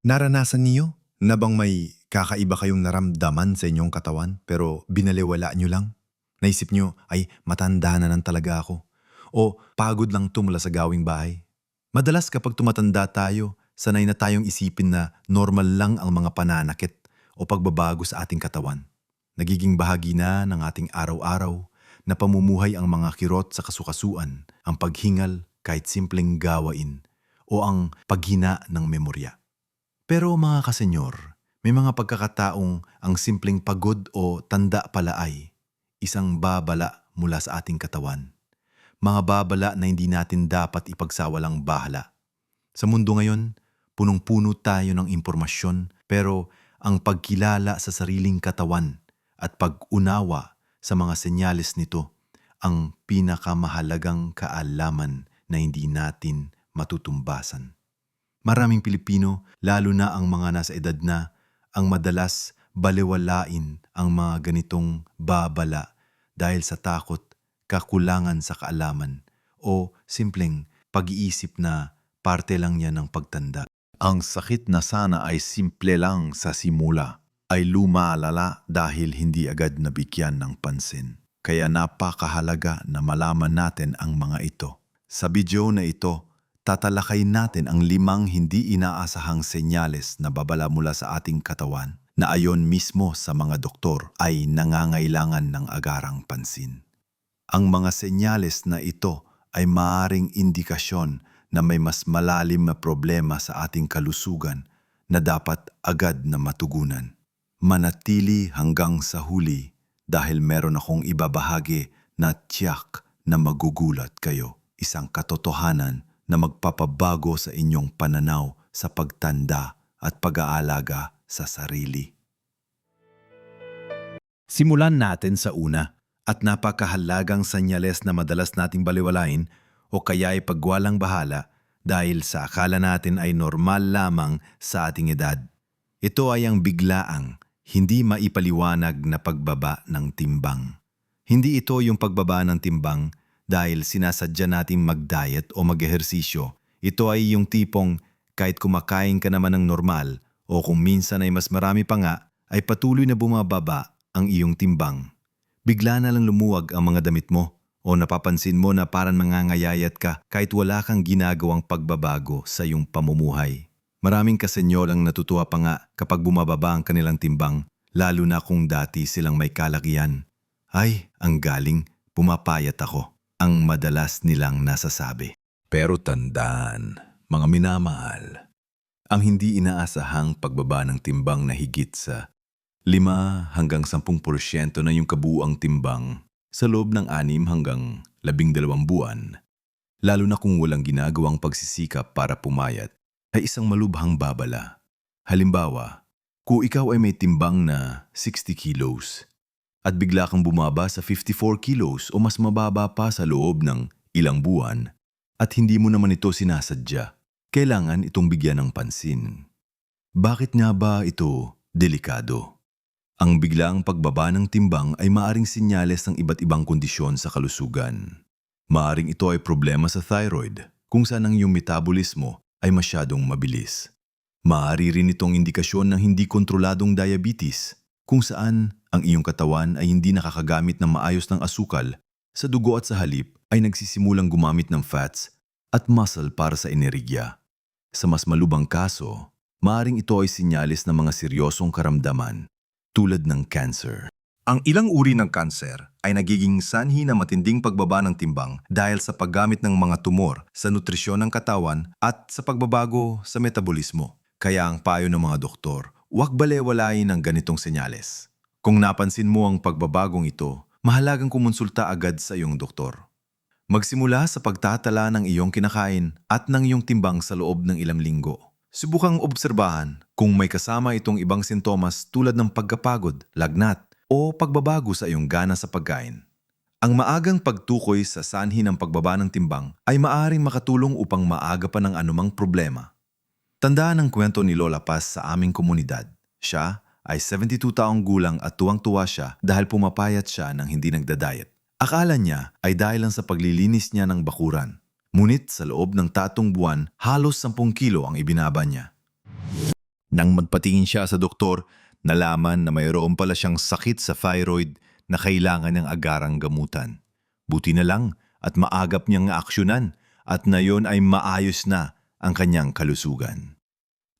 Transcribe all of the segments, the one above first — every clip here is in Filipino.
Naranasan niyo na bang may kakaiba kayong naramdaman sa inyong katawan pero binaliwala niyo lang? Naisip niyo, ay matanda na lang talaga ako. O pagod lang tumula sa gawing bahay. Madalas kapag tumatanda tayo, sanay na tayong isipin na normal lang ang mga pananakit o pagbabago sa ating katawan. Nagiging bahagi na ng ating araw-araw na pamumuhay ang mga kirot sa kasukasuan, ang paghingal kahit simpleng gawain o ang paghina ng memorya. Pero mga kasenyor, may mga pagkakataong ang simpleng pagod o tanda pala ay isang babala mula sa ating katawan. Mga babala na hindi natin dapat ipagsawalang bahala. Sa mundo ngayon, punong-puno tayo ng impormasyon pero ang pagkilala sa sariling katawan at pag-unawa sa mga senyales nito ang pinakamahalagang kaalaman na hindi natin matutumbasan. Maraming Pilipino, lalo na ang mga nasa edad na, ang madalas baliwalain ang mga ganitong babala dahil sa takot, kakulangan sa kaalaman o simpleng pag-iisip na parte lang yan ng pagtanda. Ang sakit na sana ay simple lang sa simula, ay lumalala dahil hindi agad nabigyan ng pansin. Kaya napakahalaga na malaman natin ang mga ito. Sa video na ito, tatalakay natin ang limang hindi inaasahang senyales na babala mula sa ating katawan na ayon mismo sa mga doktor ay nangangailangan ng agarang pansin. Ang mga senyales na ito ay maaring indikasyon na may mas malalim na problema sa ating kalusugan na dapat agad na matugunan. Manatili hanggang sa huli dahil meron akong ibabahagi na tiyak na magugulat kayo. Isang katotohanan na magpapabago sa inyong pananaw sa pagtanda at pag-aalaga sa sarili. Simulan natin sa una at napakahalagang sanyales na madalas nating baliwalain o kaya ay pagwalang bahala dahil sa akala natin ay normal lamang sa ating edad. Ito ay ang biglaang, hindi maipaliwanag na pagbaba ng timbang. Hindi ito yung pagbaba ng timbang dahil sinasadya nating mag-diet o mag-ehersisyo. Ito ay yung tipong kahit kumakain ka naman ng normal o kung minsan ay mas marami pa nga, ay patuloy na bumababa ang iyong timbang. Bigla na lang lumuwag ang mga damit mo o napapansin mo na parang mangangayayat ka kahit wala kang ginagawang pagbabago sa iyong pamumuhay. Maraming kasenyol ang natutuwa pa nga kapag bumababa ang kanilang timbang, lalo na kung dati silang may kalakihan. Ay, ang galing, pumapayat ako, ang madalas nilang nasasabi. Pero tandaan, mga minamahal, ang hindi inaasahang pagbaba ng timbang na higit sa 5 hanggang 10% na yung kabuang timbang sa loob ng 6 hanggang 12 buwan, lalo na kung walang ginagawang pagsisikap para pumayat, ay isang malubhang babala. Halimbawa, kung ikaw ay may timbang na 60 kilos at bigla kang bumaba sa 54 kilos o mas mababa pa sa loob ng ilang buwan at hindi mo naman ito sinasadya, kailangan itong bigyan ng pansin. Bakit nga ba ito delikado? Ang biglaang pagbaba ng timbang ay maaring sinyales ng iba't ibang kondisyon sa kalusugan. Maaring ito ay problema sa thyroid, kung saan ang iyong metabolismo ay masyadong mabilis. Maari rin itong indikasyon ng hindi kontroladong diabetes, kung saan ang iyong katawan ay hindi nakakagamit ng maayos ng asukal, sa dugo at sa halip ay nagsisimulang gumamit ng fats at muscle para sa enerhiya. Sa mas malubang kaso, maaring ito ay sinyalis ng mga seryosong karamdaman tulad ng cancer. Ang ilang uri ng kanser ay nagiging sanhi na matinding pagbaba ng timbang dahil sa paggamit ng mga tumor sa nutrisyon ng katawan at sa pagbabago sa metabolismo. Kaya ang payo ng mga doktor, huwag balewalain ang ganitong senyales. Kung napansin mo ang pagbabagong ito, mahalagang kumonsulta agad sa iyong doktor. Magsimula sa pagtatala ng iyong kinakain at ng iyong timbang sa loob ng ilang linggo. Subukang obserbahan kung may kasama itong ibang sintomas tulad ng pagkapagod, lagnat, o pagbabago sa iyong gana sa pagkain. Ang maagang pagtukoy sa sanhi ng pagbaba ng timbang ay maaring makatulong upang maaga pa ng anumang problema. Tandaan ang kwento ni Lola Paz sa aming komunidad. Siya ay 72 taong gulang at tuwang-tuwa siya dahil pumapayat siya ng hindi nagda-diet. Akala niya ay dahil lang sa paglilinis niya ng bakuran. Ngunit sa loob ng tatong buwan, halos 10 kilo ang ibinaba niya. Nang magpatingin siya sa doktor, nalaman na mayroon pala siyang sakit sa thyroid na kailangan ng agarang gamutan. Buti na lang at maagap niyang aksyonan at na yon ay maayos na ang kanyang kalusugan.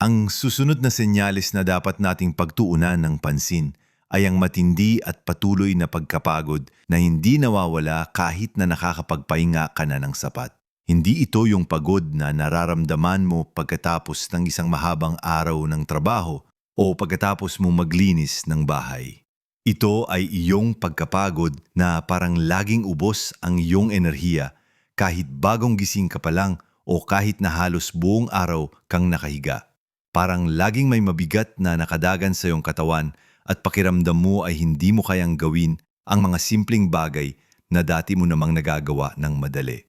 Ang susunod na senyales na dapat nating pagtuunan ng pansin ay ang matindi at patuloy na pagkapagod na hindi nawawala kahit na nakakapagpahinga ka na ng sapat. Hindi ito yung pagod na nararamdaman mo pagkatapos ng isang mahabang araw ng trabaho o pagkatapos mo maglinis ng bahay. Ito ay iyong pagkapagod na parang laging ubos ang iyong enerhiya kahit bagong gising ka pa lang o kahit na halos buong araw kang nakahiga. Parang laging may mabigat na nakadagan sa iyong katawan at pakiramdam mo ay hindi mo kayang gawin ang mga simpleng bagay na dati mo namang nagagawa ng madali.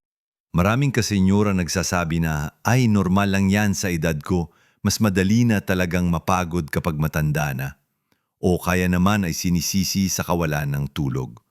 Maraming kasenyora nagsasabi na, ay normal lang yan sa edad ko, mas madali na talagang mapagod kapag matanda na. O kaya naman ay sinisisi sa kawalan ng tulog.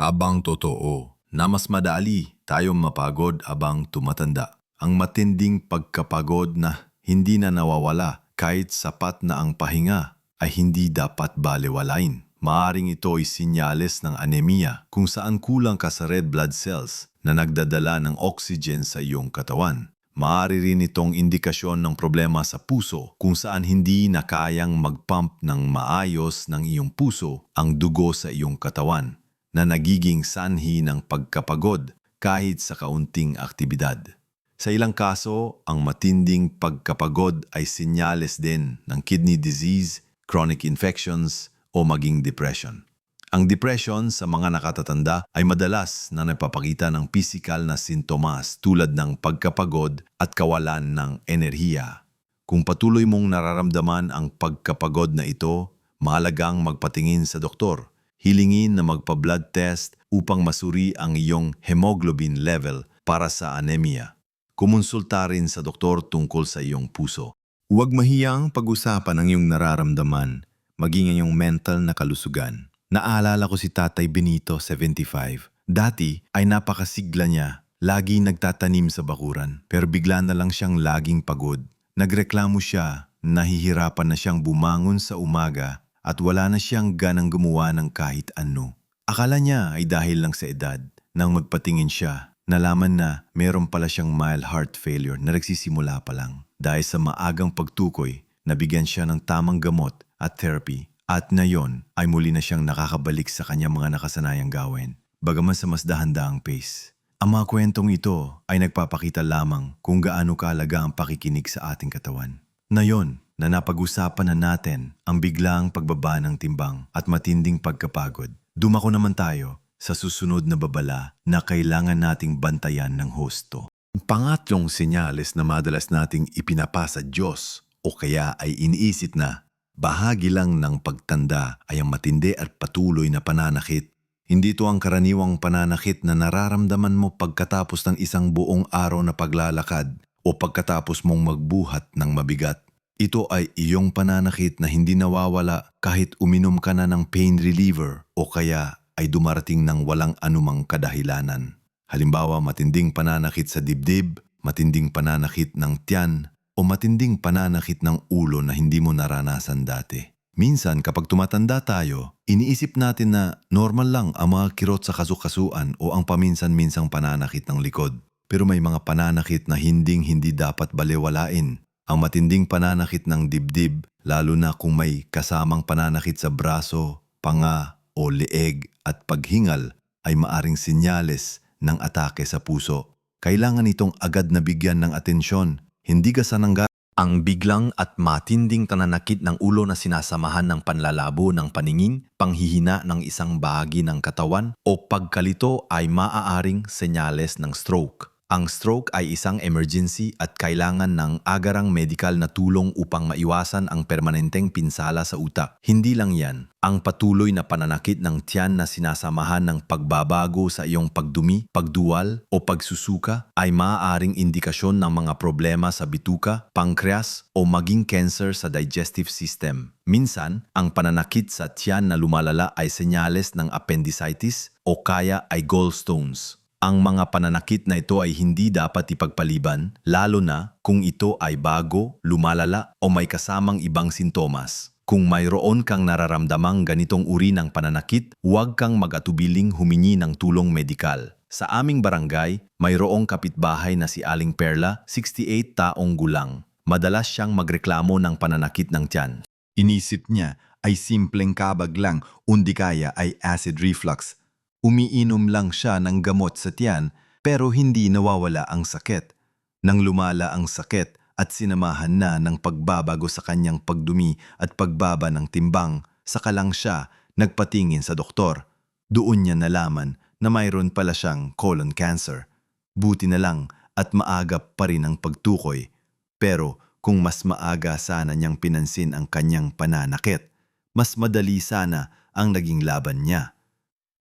Abang totoo na mas madali tayong mapagod abang tumatanda. Ang matinding pagkapagod na hindi na nawawala kahit sapat na ang pahinga ay hindi dapat balewalain. Maaring ito ay sinyales ng anemia kung saan kulang ka sa red blood cells na nagdadala ng oxygen sa iyong katawan. Maaari rin itong indikasyon ng problema sa puso kung saan hindi na kayang mag-pump ng maayos ng iyong puso ang dugo sa iyong katawan na nagiging sanhi ng pagkapagod kahit sa kaunting aktibidad. Sa ilang kaso, ang matinding pagkapagod ay sinyales din ng kidney disease, chronic infections o maging depression. Ang depression sa mga nakatatanda ay madalas na nagpapakita ng physical na sintomas tulad ng pagkapagod at kawalan ng enerhiya. Kung patuloy mong nararamdaman ang pagkapagod na ito, mahalagang magpatingin sa doktor. Hilingin na magpa-blood test upang masuri ang iyong hemoglobin level para sa anemia. Kumonsulta rin sa doktor tungkol sa iyong puso. Huwag mahiyang pag-usapan ang iyong nararamdaman, maging ang iyong mental na kalusugan. Naalala ko si Tatay Benito, 75. Dati ay napakasigla niya, lagi nagtatanim sa bakuran, pero bigla na lang siyang laging pagod. Nagreklamo siya, nahihirapan na siyang bumangon sa umaga at wala na siyang ganang gumawa ng kahit ano. Akala niya ay dahil lang sa edad. Nang magpatingin siya, nalaman na meron pala siyang mild heart failure na nagsisimula pa lang. Dahil sa maagang pagtukoy, nabigyan siya ng tamang gamot at therapy at ngayon ay muli na siyang nakakabalik sa kanyang mga nakasanayang gawin, bagaman sa mas dahan-daang pace. Ang mga kwentong ito ay nagpapakita lamang kung gaano kaalaga ang pakikinig sa ating katawan. Ngayon na napag-usapan na natin ang biglang pagbaba ng timbang at matinding pagkapagod, dumako naman tayo sa susunod na babala na kailangan nating bantayan ng hosto. Ang pangatlong senyales na madalas nating ipinapasa Diyos o kaya ay iniisip na Bahagi lang ng pagtanda ay ang matindi at patuloy na pananakit. Hindi ito ang karaniwang pananakit na nararamdaman mo pagkatapos ng isang buong araw na paglalakad o pagkatapos mong magbuhat ng mabigat. Ito ay iyong pananakit na hindi nawawala kahit uminom ka na ng pain reliever o kaya ay dumarating ng walang anumang kadahilanan. Halimbawa matinding pananakit sa dibdib, matinding pananakit ng tiyan, o matinding pananakit ng ulo na hindi mo naranasan dati. Minsan kapag tumatanda tayo, iniisip natin na normal lang ang mga kirot sa kasukasuan o ang paminsan-minsang pananakit ng likod. Pero may mga pananakit na hinding-hindi dapat balewalain. Ang matinding pananakit ng dibdib, lalo na kung may kasamang pananakit sa braso, panga o leeg at paghingal ay maaring sinyales ng atake sa puso. Kailangan itong agad na bigyan ng atensyon hindi ka sanangga ang biglang at matinding tananakit ng ulo na sinasamahan ng panlalabo ng paningin, panghihina ng isang bahagi ng katawan o pagkalito ay maaaring senyales ng stroke. Ang stroke ay isang emergency at kailangan ng agarang medical na tulong upang maiwasan ang permanenteng pinsala sa utak. Hindi lang yan, ang patuloy na pananakit ng tiyan na sinasamahan ng pagbabago sa iyong pagdumi, pagduwal o pagsusuka ay maaaring indikasyon ng mga problema sa bituka, pancreas o maging cancer sa digestive system. Minsan, ang pananakit sa tiyan na lumalala ay senyales ng appendicitis o kaya ay gallstones. Ang mga pananakit na ito ay hindi dapat ipagpaliban, lalo na kung ito ay bago, lumalala o may kasamang ibang sintomas. Kung mayroon kang nararamdamang ganitong uri ng pananakit, huwag kang mag-atubiling humingi ng tulong medikal. Sa aming barangay, mayroong kapitbahay na si Aling Perla, 68 taong gulang. Madalas siyang magreklamo ng pananakit ng tiyan. Inisip niya ay simpleng kabag lang, undi kaya ay acid reflux. Umiinom lang siya ng gamot sa tiyan pero hindi nawawala ang sakit. Nang lumala ang sakit at sinamahan na ng pagbabago sa kanyang pagdumi at pagbaba ng timbang, saka lang siya nagpatingin sa doktor. Doon niya nalaman na mayroon pala siyang colon cancer. Buti na lang at maaga pa rin ang pagtukoy. Pero kung mas maaga sana niyang pinansin ang kanyang pananakit, mas madali sana ang naging laban niya.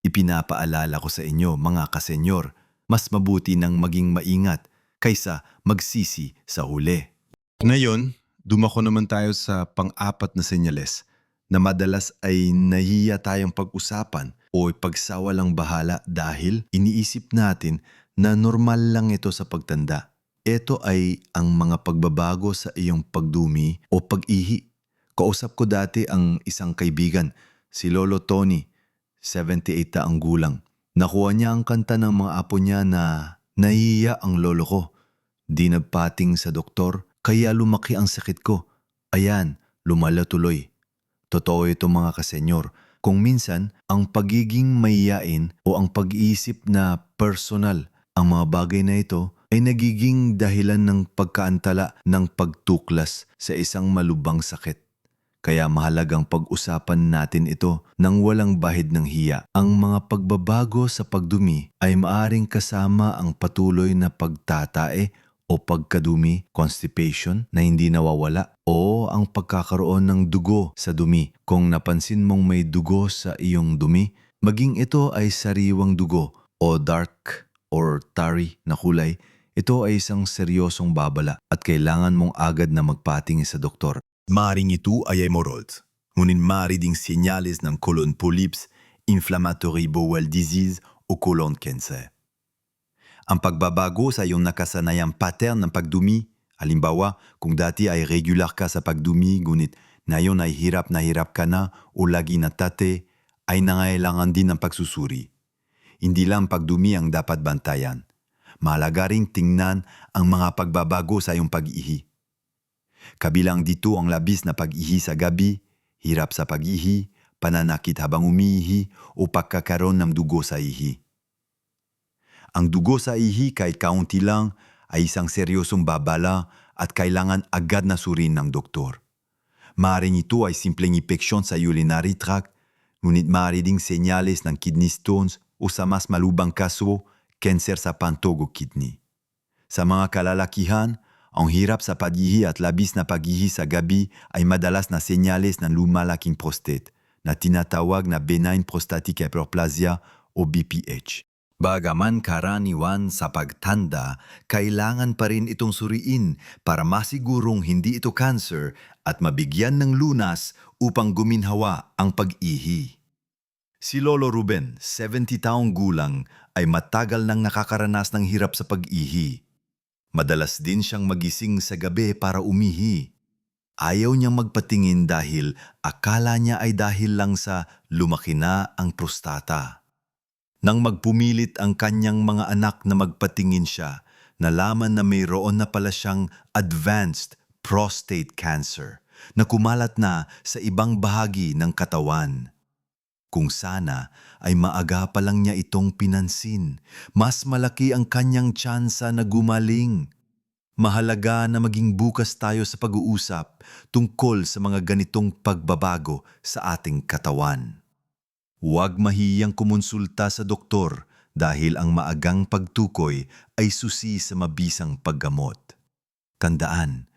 Ipinapaalala ko sa inyo mga kasenyor, mas mabuti nang maging maingat kaysa magsisi sa huli. Ngayon, dumako naman tayo sa pang-apat na senyales na madalas ay nahiya tayong pag-usapan o pagsawalang bahala dahil iniisip natin na normal lang ito sa pagtanda. Ito ay ang mga pagbabago sa iyong pagdumi o pag-ihi. Kausap ko dati ang isang kaibigan, si Lolo Tony, 78 taang gulang. Nakuha niya ang kanta ng mga apo niya na nahihiya ang lolo ko. Di nagpating sa doktor, kaya lumaki ang sakit ko. Ayan, lumala tuloy. Totoo ito mga kasenyor. Kung minsan, ang pagiging mayayain o ang pag-iisip na personal, ang mga bagay na ito ay nagiging dahilan ng pagkaantala ng pagtuklas sa isang malubang sakit. Kaya mahalagang pag-usapan natin ito nang walang bahid ng hiya. Ang mga pagbabago sa pagdumi ay maaring kasama ang patuloy na pagtatae o pagkadumi, constipation na hindi nawawala o ang pagkakaroon ng dugo sa dumi. Kung napansin mong may dugo sa iyong dumi, maging ito ay sariwang dugo o dark or tarry na kulay, ito ay isang seryosong babala at kailangan mong agad na magpatingin sa doktor. Maring ito ay hemorrhoids, ngunit maaari ding senyales ng colon polyps, inflammatory bowel disease o colon cancer. Ang pagbabago sa iyong nakasanayang pattern ng pagdumi, halimbawa kung dati ay regular ka sa pagdumi ngunit ngayon ay hirap na hirap ka na o lagi na tate, ay nangailangan din ng pagsusuri. Hindi lang pagdumi ang dapat bantayan. Mahalaga ring tingnan ang mga pagbabago sa iyong pag-ihi. Kabilang dito ang labis na pag-ihi sa gabi, hirap sa pag-ihi, pananakit habang umiihi o pagkakaroon ng dugo sa ihi. Ang dugo sa ihi kahit kaunti lang ay isang seryosong babala at kailangan agad na surin ng doktor. Maaring ito ay simpleng infeksyon sa urinary tract, ngunit maaari ding senyales ng kidney stones o sa mas malubang kaso, cancer sa pantog o kidney. Sa mga kalalakihan, ang hirap sa pag-ihi at labis na pag-ihi sa gabi ay madalas na senyales ng lumalaking prostate na tinatawag na benign prostatic hyperplasia o BPH. Bagaman karaniwan sa pagtanda, kailangan pa rin itong suriin para masigurong hindi ito cancer at mabigyan ng lunas upang guminhawa ang pag-ihi. Si Lolo Ruben, 70 taong gulang, ay matagal nang nakakaranas ng hirap sa pag-ihi. Madalas din siyang magising sa gabi para umihi. Ayaw niyang magpatingin dahil akala niya ay dahil lang sa lumaki na ang prostata. Nang magpumilit ang kanyang mga anak na magpatingin siya, nalaman na mayroon na pala siyang advanced prostate cancer na kumalat na sa ibang bahagi ng katawan. Kung sana ay maaga pa lang niya itong pinansin, mas malaki ang kanyang tsansa na gumaling. Mahalaga na maging bukas tayo sa pag-uusap tungkol sa mga ganitong pagbabago sa ating katawan. Huwag mahiyang kumonsulta sa doktor dahil ang maagang pagtukoy ay susi sa mabisang paggamot. Tandaan,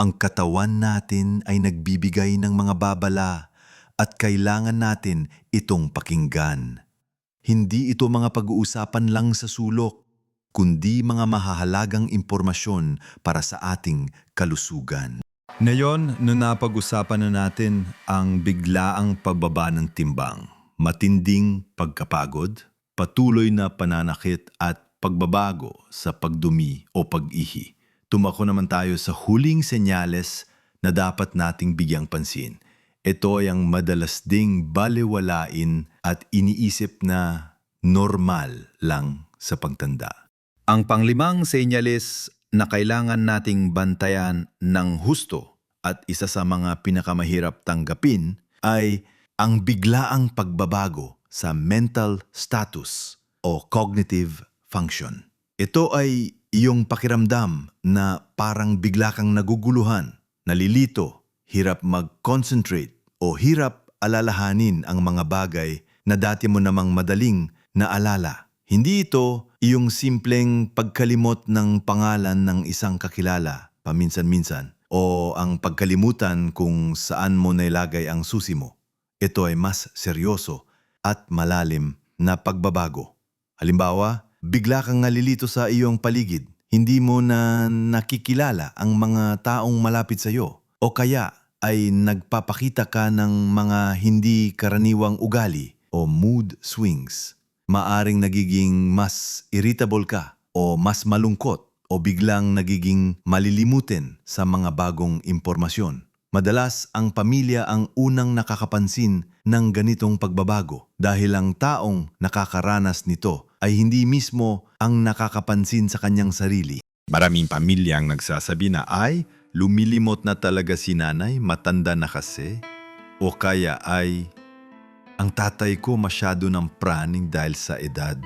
ang katawan natin ay nagbibigay ng mga babala at kailangan natin itong pakinggan. Hindi ito mga pag-uusapan lang sa sulok, kundi mga mahahalagang impormasyon para sa ating kalusugan. Ngayon, no napag-usapan na natin ang biglaang pagbaba ng timbang, matinding pagkapagod, patuloy na pananakit at pagbabago sa pagdumi o pag-ihi, tumako naman tayo sa huling senyales na dapat nating bigyang pansin. Ito ay ang madalas ding baliwalain at iniisip na normal lang sa pagtanda. Ang panglimang senyales na kailangan nating bantayan ng husto at isa sa mga pinakamahirap tanggapin ay ang biglaang pagbabago sa mental status o cognitive function. Ito ay iyong pakiramdam na parang bigla kang naguguluhan, nalilito, hirap mag-concentrate o hirap alalahanin ang mga bagay na dati mo namang madaling naalala. Hindi ito iyong simpleng pagkalimot ng pangalan ng isang kakilala paminsan-minsan o ang pagkalimutan kung saan mo nailagay ang susi mo. Ito ay mas seryoso at malalim na pagbabago. Halimbawa, bigla kang nalilito sa iyong paligid. Hindi mo na nakikilala ang mga taong malapit sa iyo. O kaya ay nagpapakita ka ng mga hindi karaniwang ugali o mood swings. Maaring nagiging mas irritable ka o mas malungkot o biglang nagiging malilimutin sa mga bagong impormasyon. Madalas ang pamilya ang unang nakakapansin ng ganitong pagbabago dahil ang taong nakakaranas nito ay hindi mismo ang nakakapansin sa kanyang sarili. Maraming pamilya ang nagsasabi na ay lumilimot na talaga si nanay, matanda na kasi. O kaya ay ang tatay ko masyado ng praning dahil sa edad.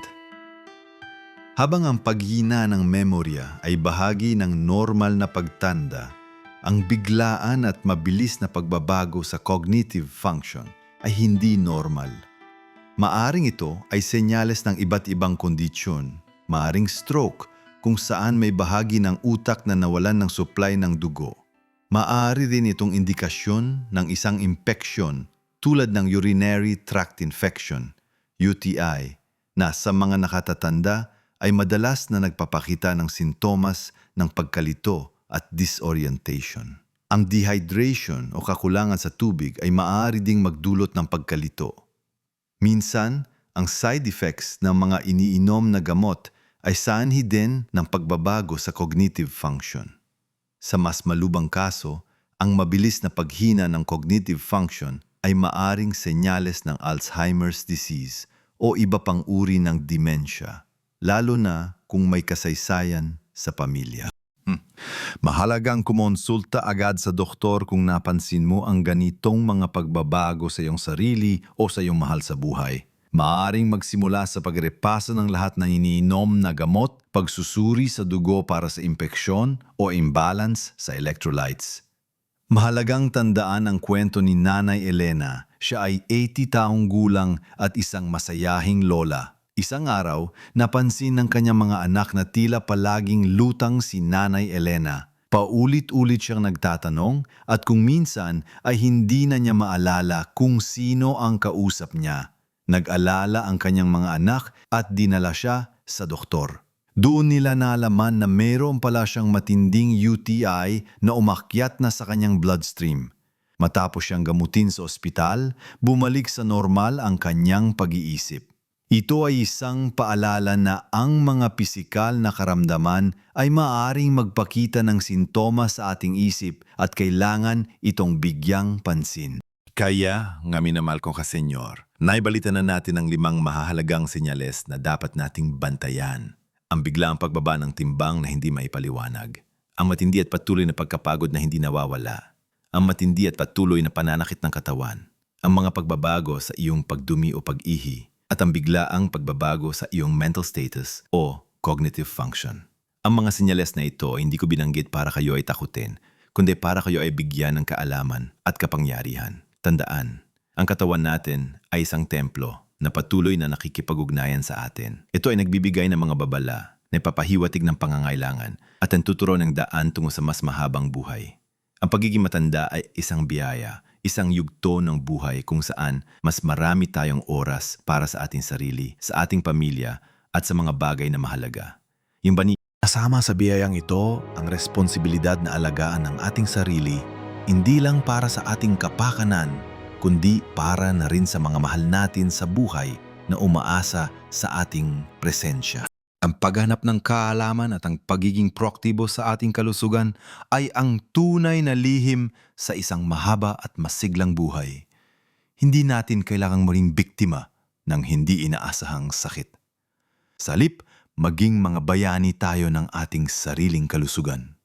Habang ang paghina ng memorya ay bahagi ng normal na pagtanda, ang biglaan at mabilis na pagbabago sa cognitive function ay hindi normal. Maaring ito ay senyales ng iba't ibang kondisyon, maaring stroke kung saan may bahagi ng utak na nawalan ng supply ng dugo. Maari rin itong indikasyon ng isang impeksyon tulad ng urinary tract infection, UTI, na sa mga nakatatanda ay madalas na nagpapakita ng sintomas ng pagkalito at disorientation. Ang dehydration o kakulangan sa tubig ay maaari ding magdulot ng pagkalito. Minsan, ang side effects ng mga iniinom na gamot ay sanhi din ng pagbabago sa cognitive function. Sa mas malubang kaso, ang mabilis na paghina ng cognitive function ay maaring senyales ng Alzheimer's disease o iba pang uri ng dementia, lalo na kung may kasaysayan sa pamilya. Mahalagang kumonsulta agad sa doktor kung napansin mo ang ganitong mga pagbabago sa iyong sarili o sa iyong mahal sa buhay. Maaring magsimula sa pagrepaso ng lahat ng iniinom na gamot, pagsusuri sa dugo para sa impeksyon o imbalance sa electrolytes. Mahalagang tandaan ang kwento ni Nanay Elena. Siya ay 80 taong gulang at isang masayahing lola. Isang araw, napansin ng kanyang mga anak na tila palaging lutang si Nanay Elena. Paulit-ulit siyang nagtatanong at kung minsan ay hindi na niya maalala kung sino ang kausap niya. Nag-alala ang kanyang mga anak at dinala siya sa doktor. Doon nila nalaman na mayroon pala siyang matinding UTI na umakyat na sa kanyang bloodstream. Matapos siyang gamutin sa ospital, bumalik sa normal ang kanyang pag-iisip. Ito ay isang paalala na ang mga pisikal na karamdaman ay maaaring magpakita ng sintomas sa ating isip at kailangan itong bigyang pansin. Kaya, nga minamahal ko ka senyor, naibalita na natin ang limang mahahalagang senyales na dapat nating bantayan. Ang biglaang pagbaba ng timbang na hindi maipaliwanag. Ang matindi at patuloy na pagkapagod na hindi nawawala. Ang matindi at patuloy na pananakit ng katawan. Ang mga pagbabago sa iyong pagdumi o pag-ihi. At ang biglaang pagbabago sa iyong mental status o cognitive function. Ang mga senyales na ito hindi ko binanggit para kayo ay takutin, kundi para kayo ay bigyan ng kaalaman at kapangyarihan. Tandaan, ang katawan natin ay isang templo na patuloy na nakikipag-ugnayan sa atin. Ito ay nagbibigay ng mga babala na ipapahiwatig ng pangangailangan at ang tuturo ng daan tungo sa mas mahabang buhay. Ang pagiging matanda ay isang biyaya, isang yugto ng buhay kung saan mas marami tayong oras para sa ating sarili, sa ating pamilya at sa mga bagay na mahalaga. Yung bani Kasama sa biyayang ito ang responsibilidad na alagaan ng ating sarili, hindi lang para sa ating kapakanan, kundi para na rin sa mga mahal natin sa buhay na umaasa sa ating presensya. Ang paghanap ng kaalaman at ang pagiging proaktibo sa ating kalusugan ay ang tunay na lihim sa isang mahaba at masiglang buhay. Hindi natin kailangang maging biktima ng hindi inaasahang sakit. Sa halip, maging mga bayani tayo ng ating sariling kalusugan.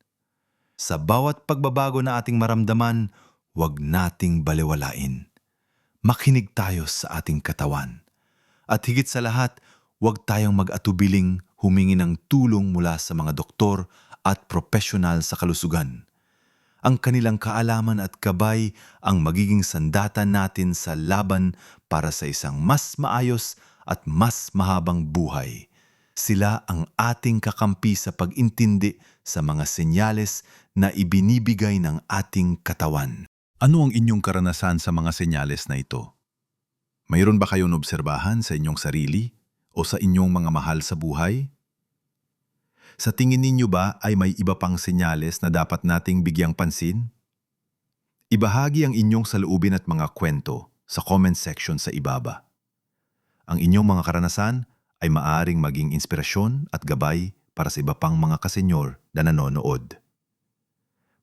Sa bawat pagbabago na ating maramdaman, huwag nating balewalain. Makinig tayo sa ating katawan. At higit sa lahat, huwag tayong mag-atubiling humingi ng tulong mula sa mga doktor at profesional sa kalusugan. Ang kanilang kaalaman at gabay ang magiging sandatan natin sa laban para sa isang mas maayos at mas mahabang buhay. Sila ang ating kakampi sa pag-intindi sa mga senyales na ibinibigay ng ating katawan. Ano ang inyong karanasan sa mga senyales na ito? Mayroon ba kayong obserbahan sa inyong sarili o sa inyong mga mahal sa buhay? Sa tingin ninyo ba ay may iba pang senyales na dapat nating bigyang pansin? Ibahagi ang inyong saloobin at mga kwento sa comment section sa ibaba. Ang inyong mga karanasan ay maaring maging inspirasyon at gabay para sa iba pang mga kasenyor na nanonood.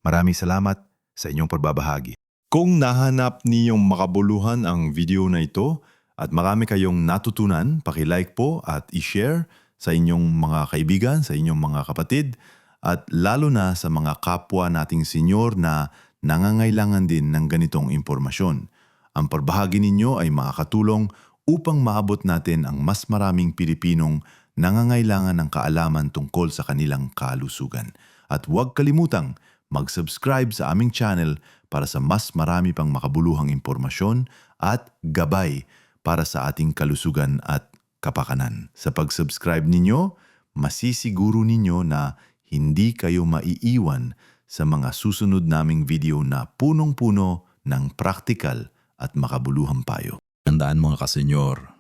Maraming salamat sa inyong pagbabahagi. Kung nahanap niyong makabuluhan ang video na ito at marami kayong natutunan, pakilike po at i-share sa inyong mga kaibigan, sa inyong mga kapatid, at lalo na sa mga kapwa nating senyor na nangangailangan din ng ganitong impormasyon. Ang pagbahagi ninyo ay makakatulong upang maabot natin ang mas maraming Pilipinong nangangailangan ng kaalaman tungkol sa kanilang kalusugan. At huwag kalimutang mag-subscribe sa aming channel para sa mas marami pang makabuluhang impormasyon at gabay para sa ating kalusugan at kapakanan. Sa pag-subscribe ninyo, masisiguro ninyo na hindi kayo maiiwan sa mga susunod naming video na punong-puno ng praktikal at makabuluhang payo. Tandaan mga kasenyor,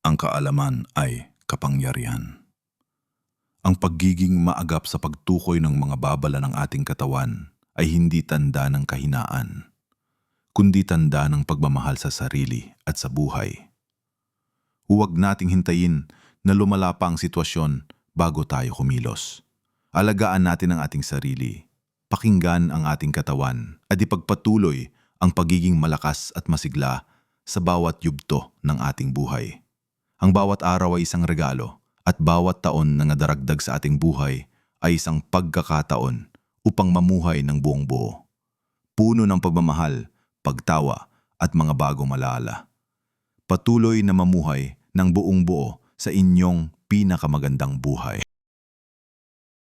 ang kaalaman ay kapangyarihan. Ang pagiging maagap sa pagtukoy ng mga babala ng ating katawan ay hindi tanda ng kahinaan, kundi tanda ng pagmamahal sa sarili at sa buhay. Huwag nating hintayin na lumala pa ang sitwasyon bago tayo kumilos. Alagaan natin ang ating sarili, pakinggan ang ating katawan at ipagpatuloy ang pagiging malakas at masigla sa bawat yugto ng ating buhay. Ang bawat araw ay isang regalo at bawat taon na nadaragdag sa ating buhay ay isang pagkakataon upang mamuhay ng buong buo. Puno ng pagmamahal, pagtawa at mga bagong malaala. Patuloy na mamuhay ng buong buo sa inyong pinakamagandang buhay.